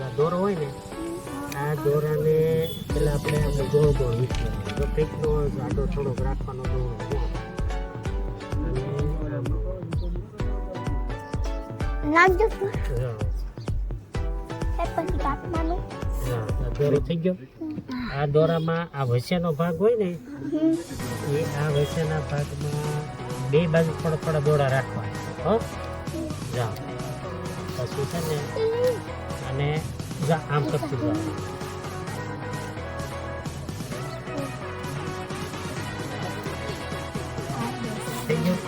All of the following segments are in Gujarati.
આ દોરો હોય ને આ દોરાને પેલા આપણે આપણે ગોળ ગોળ વીસવાનો જો કંઈકનો જાડો થોડોક રાખવાનો દોરો થઈ ગયો. આ દોરામાં આ વચ્ચેનો ભાગ હોય ને એ આ વચ્ચેના ભાગમાં બે બાજુ થોડા થોડા દોરા રાખવા હો? જાઓ. પછી છે ને જા આમ કરતું ગયું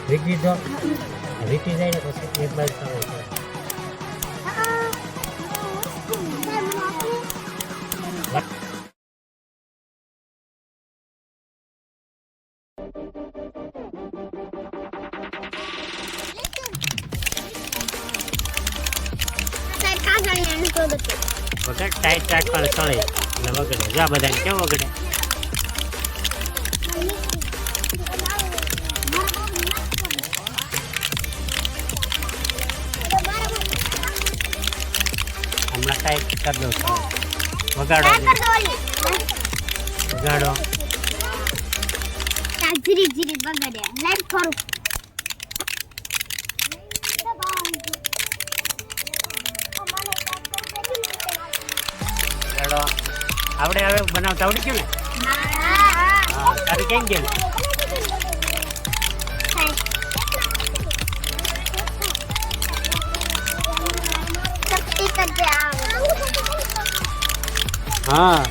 વીટી દો વીટી જાય ને પછી એક બાજુ તમે કરો. વગર ટાઈટ રાખવાનું ચડે અને વગડે. જા બધાને કેમ વગડે? હમણાં ટાઈટ કરી વગાડો વગાડો. ધીરે ધીરે બગડ્યા. લાઈટ ખરું આવડે હવે બનાવતા આવડી ગયું ને હા. તારે કેમ ગયું હા.